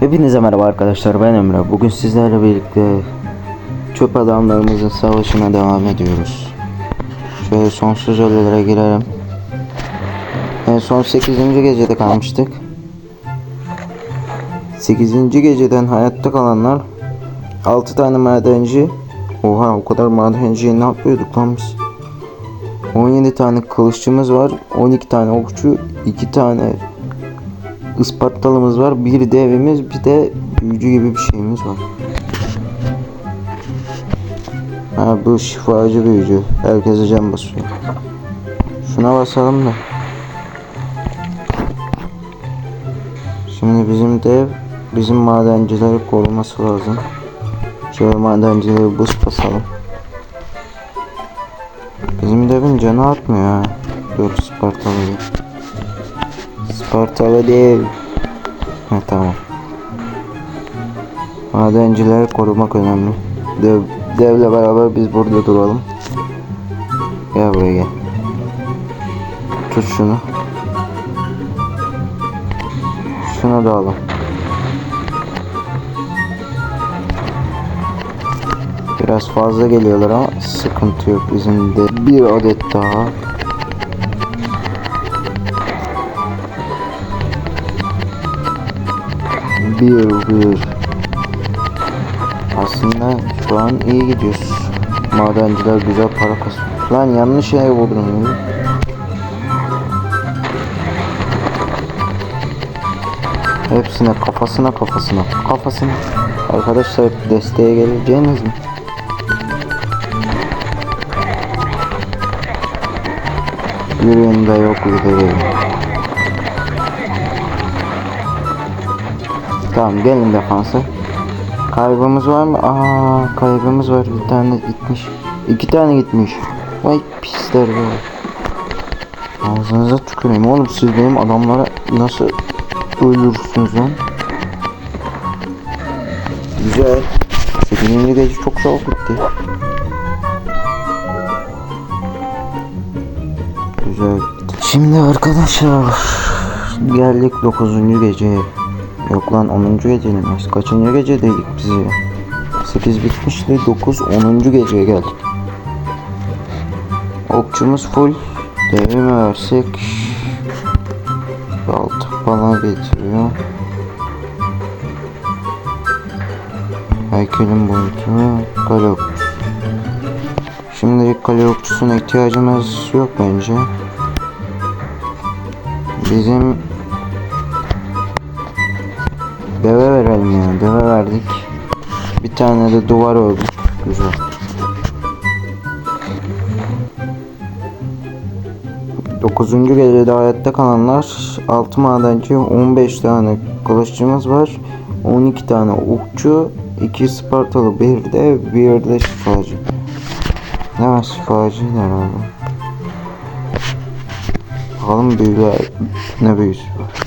Hepinize merhaba arkadaşlar ben Emre. Bugün sizlerle birlikte çöp adamlarımızın savaşına devam ediyoruz. Şöyle sonsuz ölülere girelim. En son 8. gecede kalmıştık. 8. geceden hayatta kalanlar 6 tane madenci Oha o kadar madenciyi ne yapıyorduk lan biz? 17 tane kılıççımız var, 12 tane okçu, 2 tane Ispartalımız var, bir de evimiz, bir de büyücü gibi bir şeyimiz var. Ha bu şifacı büyücü. Herkese can basıyor. Şuna basalım da. Şimdi bizim dev bizim madencileri koruması lazım. Şöyle madencileri buz basalım. Bizim devin canı atmıyor ha. Dur Spartalı değil. Spartalı değil. Ha tamam. Madencileri korumak önemli. Dev, devle beraber biz burada duralım. Gel buraya gel. Tut şunu. Şunu da alın. Biraz fazla geliyorlar ama sıkıntı yok bizim de bir adet daha. Bir bir. Aslında şu an iyi gidiyoruz. Madenciler güzel para kasıyor. Lan yanlış yere vurdum. Hepsine kafasına kafasına kafasına. Arkadaşlar desteğe geleceğiniz mi? Yürüyün de yok gidelim. Tamam gelin defansa. Kaybımız var mı? Aa kaybımız var bir tane gitmiş. İki tane gitmiş. Vay pisler be. Ağzınıza tüküreyim oğlum siz benim adamlara nasıl öldürürsünüz lan? Güzel. 8. gece çok çabuk bitti. Güzel. Şimdi arkadaşlar geldik 9. geceye. Yok lan 10. geceymiş. Kaçıncı gecedeydik biz ya? 8 bitmişti 9 10. geceye geldik. Okçumuz full. Devime versek 6 falan getiriyor. Heykelin boyutu kale okçusu. Şimdilik kale okçusuna ihtiyacımız yok bence. Bizim Deve verelim ya. Deve verdik. Bir tane de duvar ördük. Güzel. Dokuzuncu gecede hayatta kalanlar 6 madenci 15 tane kılıççımız var 12 tane okçu 2 Spartalı bir de bir de şifacı Ne var şifacı herhalde Bakalım büyüler ne büyüsü var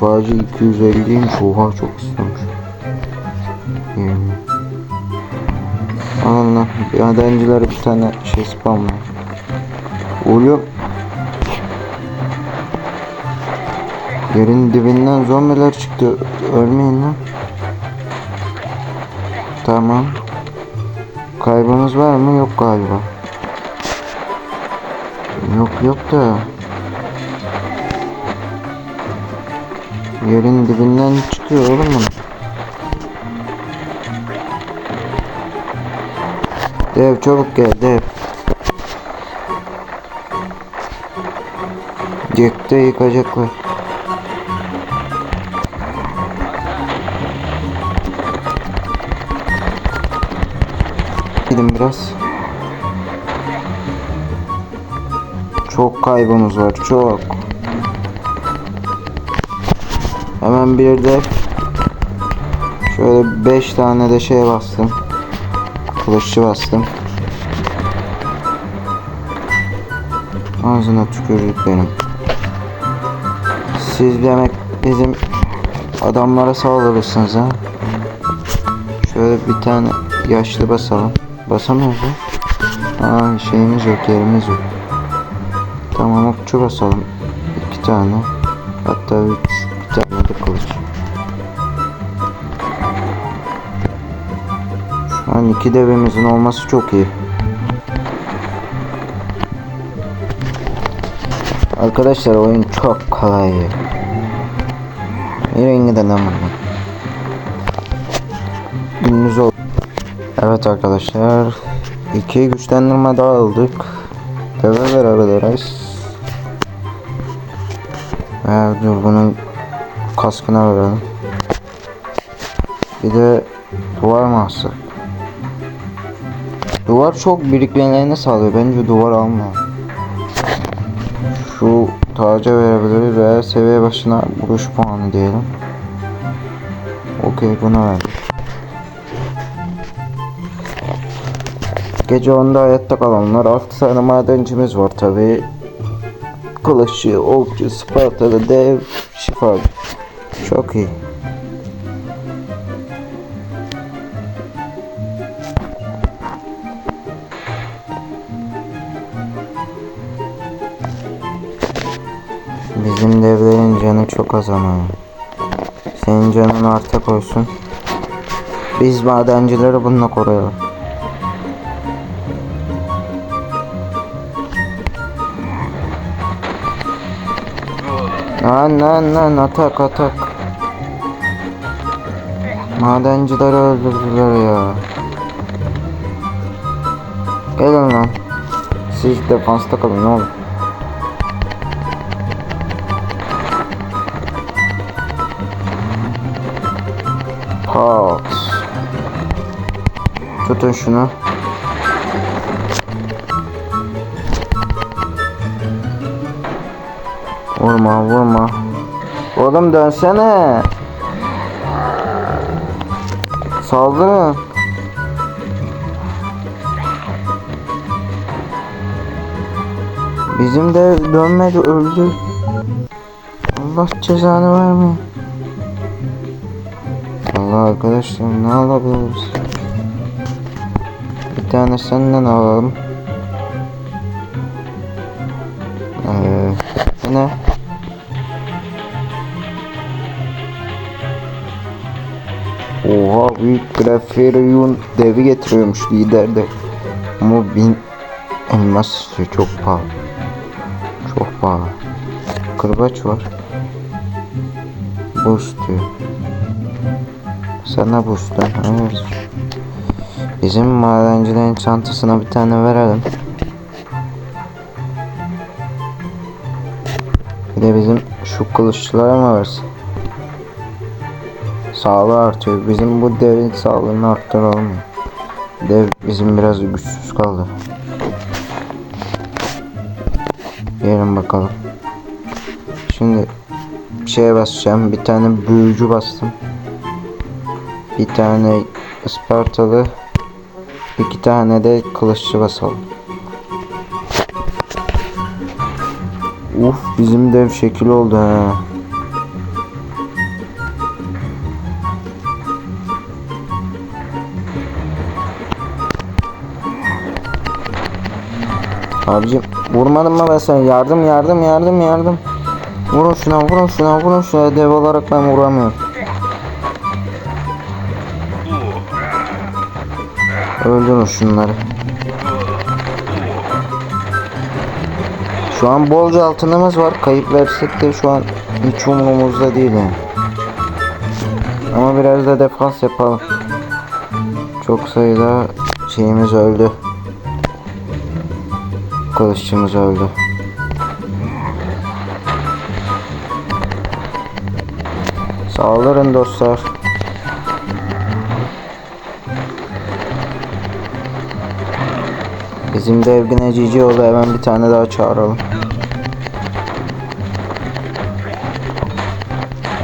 Şifacı 250'ymiş. Oha çok istiyormuş. Hmm. Allah madenciler bir tane şey spamla. Oğlum. Yerin dibinden zombiler çıktı. Ölmeyin lan. Tamam. Kaybımız var mı? Yok galiba. Yok yok da. Yerin dibinden çıkıyor oğlum bunu. Dev çabuk gel dev. Gökte yıkacaklar. Gidin biraz. Çok kaybımız var çok. Hemen bir de şöyle 5 tane de şey bastım. Kılıççı bastım. Ağzına tükürdük benim. Siz demek bizim adamlara saldırırsınız ha. Şöyle bir tane yaşlı basalım. Basamıyoruz ha. Aa şeyimiz yok yerimiz yok. Tamam okçu basalım. İki tane. Hatta üç. De kılıç. An iki devimizin olması çok iyi. Arkadaşlar oyun çok kolay. Nereye giden ama. Gündüz oldu. Evet arkadaşlar. iki güçlendirme daha aldık. Deve verebiliriz. Ee, dur bunun kaskına verelim. Bir de duvar alsak? Duvar çok birikmelerini sağlıyor. Bence duvar alma. Şu taca verebiliriz veya seviye başına vuruş puanı diyelim. Okey buna verdik. Gece onda hayatta kalanlar 6 tane madencimiz var tabi. Kılıççı, okçu, Spartalı, dev, şifa. Çok iyi. Bizim devlerin canı çok az ama. Senin canın arta koysun. Biz madencileri bununla koruyalım. Lan lan lan atak atak. Madencileri öldürdüler ya. Gelin lan. Siz defansta kalın ne olur. Pat. Tutun şunu. Vurma vurma. Oğlum dönsene. Saldırın. Bizim de dönmedi öldü. Allah cezanı vermiyor. Allah arkadaşlar ne alabiliriz? Bir tane senden alalım. Büyük Graferion devi getiriyormuş lider de. Ama bin elmas istiyor çok pahalı. Çok pahalı. Kırbaç var. Boost diyor. Sana boost'tan evet. Bizim madencilerin çantasına bir tane verelim. Bir de bizim şu kılıççılara mı versin? Sağlığı artıyor. Bizim bu devin sağlığını arttıralım. Dev bizim biraz güçsüz kaldı. Gelin bakalım. Şimdi şeye basacağım. Bir tane büyücü bastım. Bir tane Ispartalı. iki tane de kılıççı basalım. Uf bizim dev şekil oldu ha. Abicim vurmadın mı ben sen? Yardım yardım yardım yardım. Vurun şuna vurun şuna vurun şuna dev olarak ben vuramıyorum. Öldürün şunları. Şu an bolca altınımız var. Kayıp versek de şu an hiç umurumuzda değil yani. Ama biraz da defans yapalım. Çok sayıda şeyimiz öldü. Kılıççımız öldü. Saldırın dostlar. Bizim de evgine cici oldu hemen bir tane daha çağıralım.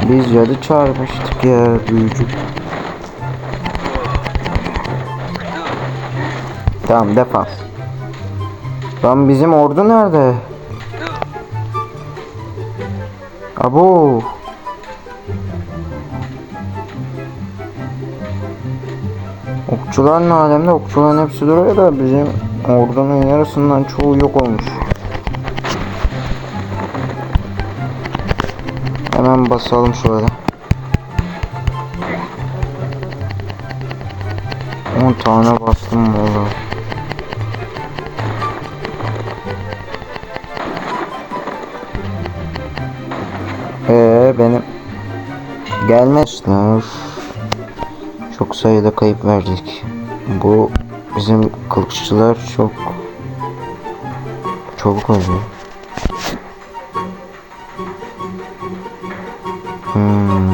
Biz cadı çağırmıştık ya büyücü. Tamam defans. Lan bizim ordu nerede? Abo. Okçular ne alemde? Okçuların hepsi duruyor da bizim ordunun yarısından çoğu yok olmuş. Hemen basalım şöyle. 10 tane bastım vallahi. Gelmezler. Çok sayıda kayıp verdik. Bu bizim kılıççılar çok çabuk oluyor. Hmm.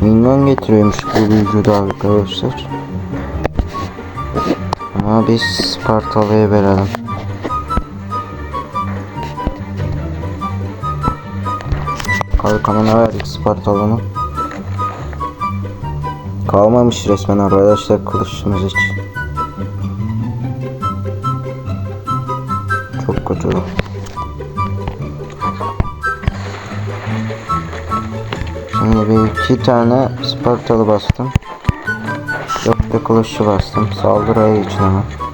Minyon getiriyormuş bu vücuda arkadaşlar. Ama biz Spartalı'ya verelim. Kalkanına verdik Spartalı'nın. Kalmamış resmen arkadaşlar kılıçımız hiç. Çok kötü. Şimdi bir iki tane Spartalı bastım. Dört de kılıççı bastım. Saldırıya için hemen.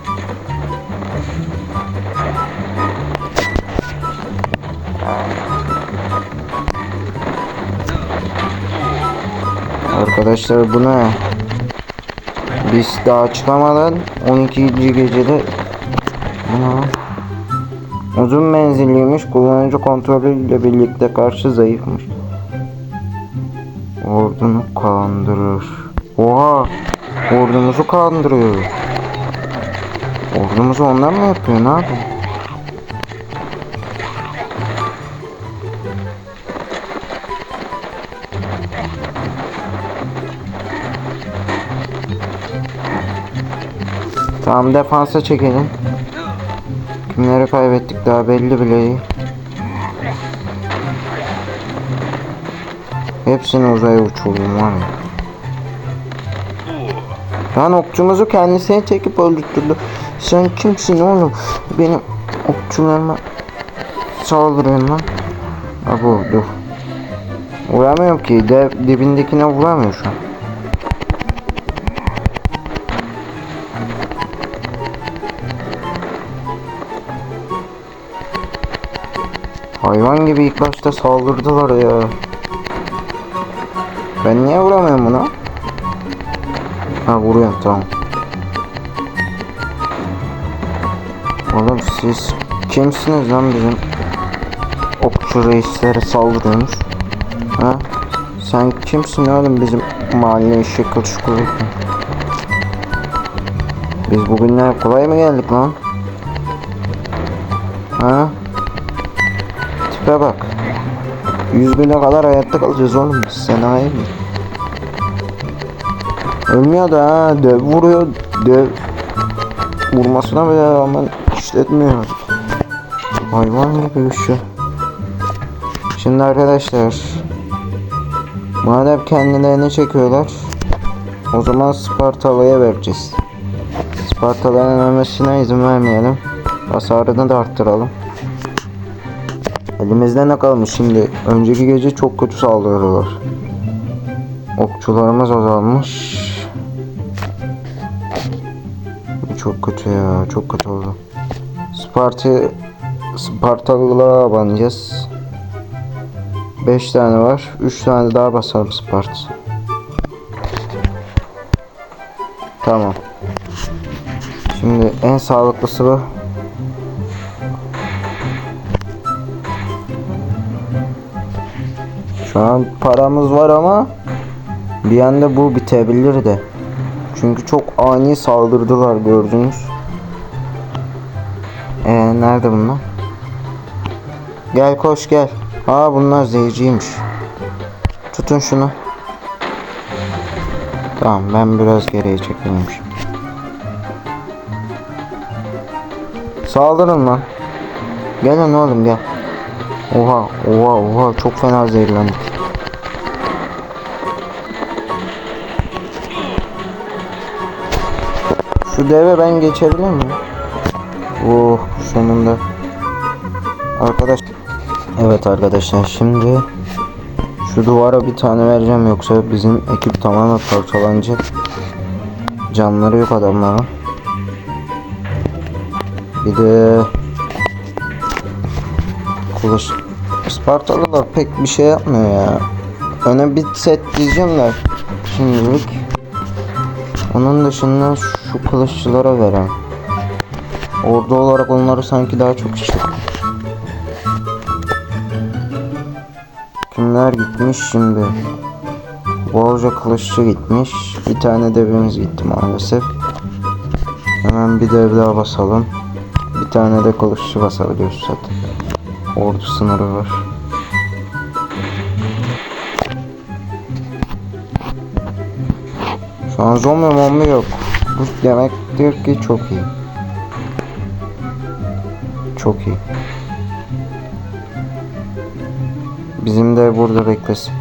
Arkadaşlar bu ne? Biz daha çıkamadan 12. gecede lan? Uzun menzilliymiş. Kullanıcı kontrolü ile birlikte karşı zayıfmış. Ordunu kandırır. Oha! Ordumuzu kandırıyor. Ordumuzu ondan mı yapıyor? Ne yapıyor? Tamam defansa çekelim. Kimleri kaybettik daha belli bile değil. Hepsini uzaya uçurdum var ya. Lan okçumuzu kendisine çekip öldürttürdü. Sen kimsin oğlum? Benim okçularıma saldırıyorsun lan. Abo dur. Vuramıyorum ki. Dev, dibindekine vuramıyor şu an. Hayvan gibi ilk başta saldırdılar ya. Ben niye vuramıyorum buna? Ha vuruyorum tamam. Oğlum siz kimsiniz lan bizim okçu reislere saldırıyormuş? Ha? Sen kimsin oğlum bizim mahalle kılıç kuvvetli? Biz bugünler kolay mı geldik lan? Tipe bak. 100 bine kadar hayatta kalacağız oğlum biz. Sen hayır mı? Ölmüyor da ha. Dev vuruyor. Dev vurmasına bile rağmen işletmiyor. Hayvan gibi bir şey. Şimdi arkadaşlar madem kendilerini çekiyorlar o zaman Spartalı'ya vereceğiz. Spartalı'nın ölmesine izin vermeyelim. Hasarını da arttıralım. Elimizde ne kalmış şimdi? Önceki gece çok kötü saldırdılar. Okçularımız azalmış. Çok kötü ya, çok kötü oldu. Sparta Spartalı'la abanacağız. 5 tane var. 3 tane daha basalım Spart. Tamam. Şimdi en sağlıklısı bu. Şu an paramız var ama bir anda bu bitebilir de. Çünkü çok ani saldırdılar gördünüz. Ee, nerede bunlar? Gel koş gel. Aa bunlar zehirciymiş. Tutun şunu. Tamam ben biraz geriye çekilmişim. Saldırın lan. Gelin oğlum gel. Oha oha oha çok fena zehirlendik. Şu deve ben geçebilir miyim? Oh sonunda. Arkadaş. Evet arkadaşlar şimdi şu duvara bir tane vereceğim yoksa bizim ekip tamamen parçalanacak. Canları yok adamların. Bir de kılıç. Spartalılar pek bir şey yapmıyor ya. Öne bir set diyeceğim de şimdilik. Onun dışında şu kılıççılara veren. Ordu olarak onları sanki daha çok istiyor. Kimler gitmiş şimdi? Bolca kılıççı gitmiş. Bir tane devimiz gitti maalesef. Hemen bir dev daha basalım. Bir tane de kılıççı basabiliyoruz zaten. Ordu sınırı var. Şu an zombi mombi yok. Bu demektir ki çok iyi. Çok iyi. Bizim de burada beklesin.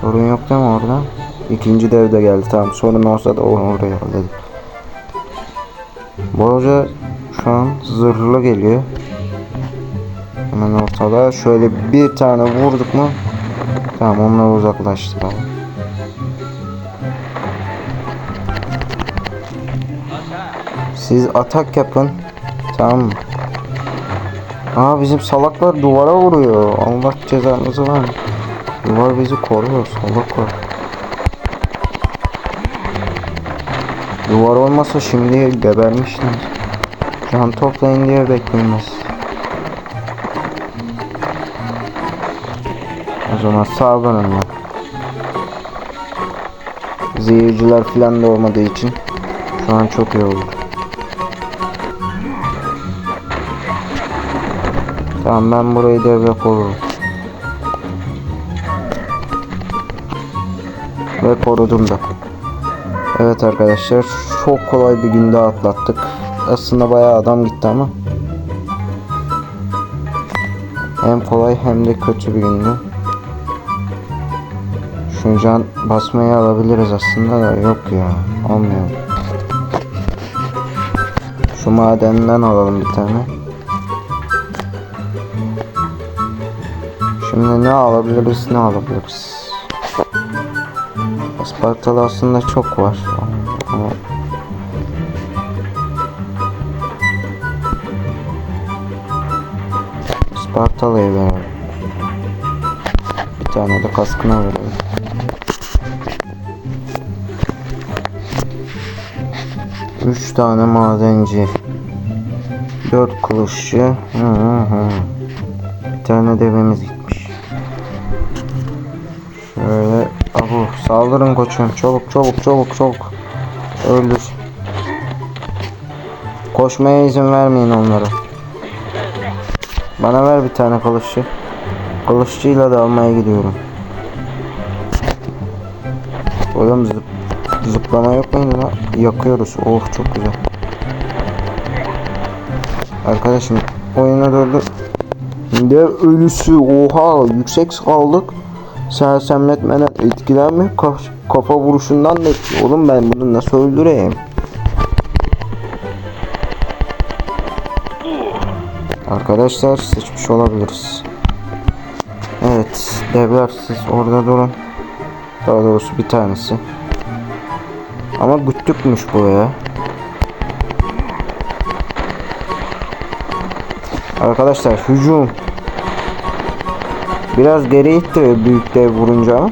Sorun yok değil mi orada? İkinci dev de geldi tamam sorun olsa da onu oraya halledim. Bolca şu an zırhlı geliyor. Hemen ortada şöyle bir tane vurduk mu Tamam onlar uzaklaştı abi. Siz atak yapın. Tamam mı? Aa bizim salaklar duvara vuruyor. Allah cezanızı ver. Duvar bizi koruyor. Salak var. Duvar olmasa şimdi gebermişler. Can toplayın diye beklenmez. Zaman sağlanın ya. Zehirciler falan da olmadığı için şu an çok iyi oldu. Tamam ben burayı devre korurum. Ve korudum da. Evet arkadaşlar çok kolay bir gün daha atlattık. Aslında bayağı adam gitti ama. Hem kolay hem de kötü bir gündü. Şu can basmayı alabiliriz aslında da yok ya. Olmuyor. Şu madenden alalım bir tane. Şimdi ne alabiliriz ne alabiliriz. Ispartalı aslında çok var. Ama Ispartalı'ya verelim. Bir tane de kaskına verelim. Üç tane madenci. Dört kılıççı. Bir tane devemiz gitmiş. Şöyle. Abu saldırın koçum. Çabuk çabuk çabuk çabuk. Öldür. Koşmaya izin vermeyin onlara. Bana ver bir tane kılıççı. Kılıççıyla da almaya gidiyorum. Oğlum zıp, zıplama yok muydu lan? Yakıyoruz. Oh çok güzel. Arkadaşım oyuna durdu. Ne ölüsü oha yüksek kaldık. Sersemletmeden etkilenme Ka- kafa vuruşundan da Oğlum ben bunu nasıl öldüreyim? Arkadaşlar seçmiş olabiliriz. Evet devler siz orada durun. Daha doğrusu bir tanesi. Ama güttükmüş bu ya. Arkadaşlar hücum. Biraz geri itti büyük dev vurunca.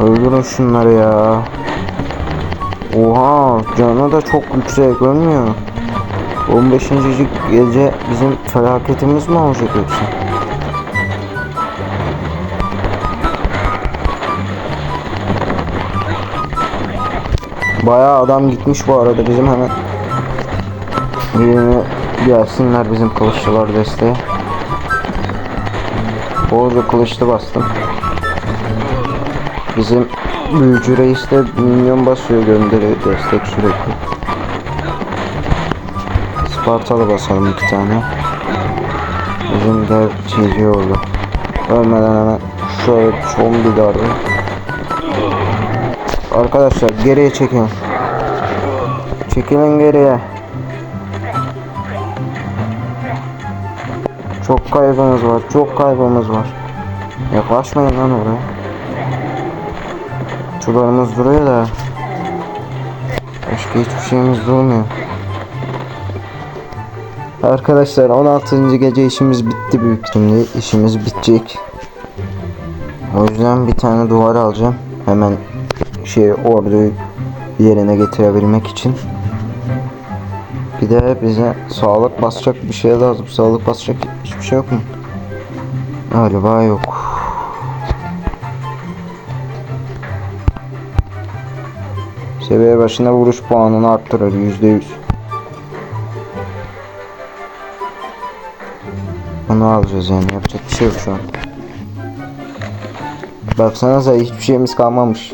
Öldürün şunları ya. Oha canı da çok yüksek ölmüyor. 15. gece bizim felaketimiz mi olacak yoksa? Bayağı adam gitmiş bu arada bizim hemen Birini gelsinler bizim kılıççılar desteğe. Bolca kılıçlı bastım. Bizim büyücü reis de minyon basıyor gönderiyor destek sürekli. Spartalı basalım iki tane. Bizim de çiziyor oldu. Ölmeden hemen şöyle son bir darbe. Arkadaşlar geriye çekin. Çekilin geriye. Çok kaybımız var. Çok kaybımız var. Yaklaşmayın lan oraya. Okçularımız duruyor da. Başka hiçbir şeyimiz durmuyor. Arkadaşlar 16. gece işimiz bitti büyük ihtimalle. İşimiz bitecek. O yüzden bir tane duvar alacağım. Hemen şey orduyu yerine getirebilmek için. Bir de bize sağlık basacak bir şey lazım. Sağlık basacak hiçbir şey yok mu? Galiba yok. Seviye başına vuruş puanını arttırır %100. Onu alacağız yani yapacak bir şey yok şu an. Baksanıza hiçbir şeyimiz kalmamış.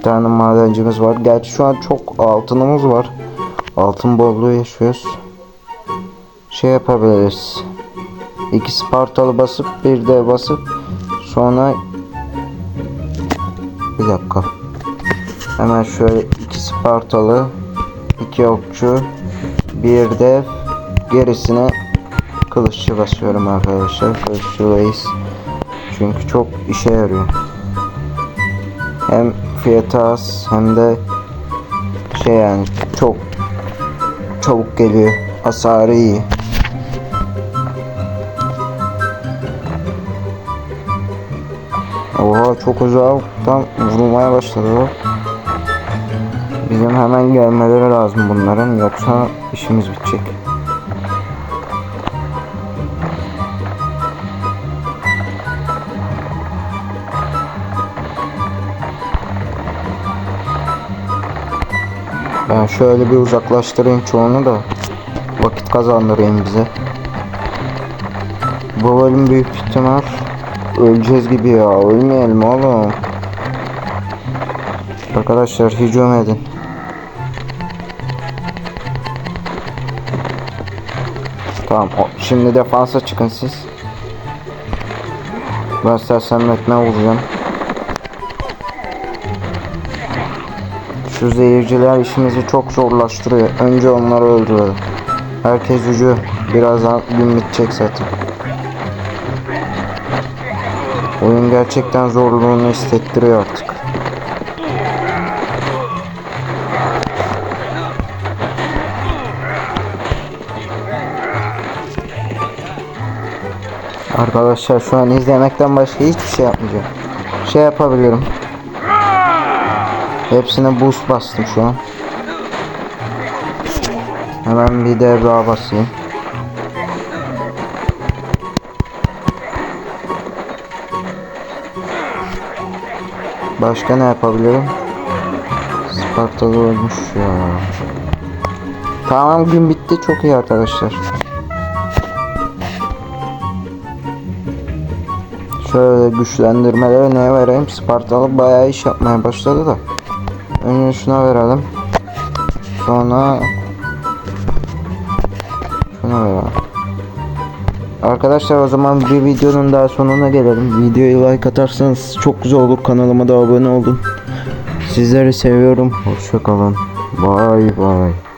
İki tane madencimiz var. Gerçi şu an çok altınımız var. Altın bolluğu yaşıyoruz. Şey yapabiliriz. İki Spartalı basıp bir de basıp sonra bir dakika. Hemen şöyle iki Spartalı, iki okçu, bir de gerisine kılıççı basıyorum arkadaşlar. Kılıççılayız. Çünkü çok işe yarıyor. Hem fiyatı az hem de şey yani çok çabuk geliyor. Hasarı iyi. Oha çok uzaktan vurmaya başladı. Bizim hemen gelmeleri lazım bunların yoksa işimiz bitecek. Şöyle bir uzaklaştırayım çoğunu da vakit kazandırayım bize. Bu bölüm büyük ihtimal öleceğiz gibi ya. Ölmeyelim oğlum. Arkadaşlar hücum edin. Tamam şimdi defansa çıkın siz. Ben sersemletme vuracağım. Şu zehirciler işimizi çok zorlaştırıyor. Önce onları öldürelim. Herkes hücum. Birazdan gün bitecek zaten. Oyun gerçekten zorluğunu hissettiriyor artık. Arkadaşlar şu an izlemekten başka hiçbir şey yapmayacağım. Şey yapabilirim. Hepsine boost bastım şu an. Hemen bir dev daha basayım. Başka ne yapabilirim? Spartalı ölmüş ya. Tamam gün bitti çok iyi arkadaşlar. Şöyle güçlendirmelere ne vereyim? Spartalı bayağı iş yapmaya başladı da. Önce şuna verelim. Sonra şuna verelim. Arkadaşlar o zaman bir videonun daha sonuna gelelim. Videoyu like atarsanız çok güzel olur. Kanalıma da abone olun. Sizleri seviyorum. Hoşçakalın. Bye bye.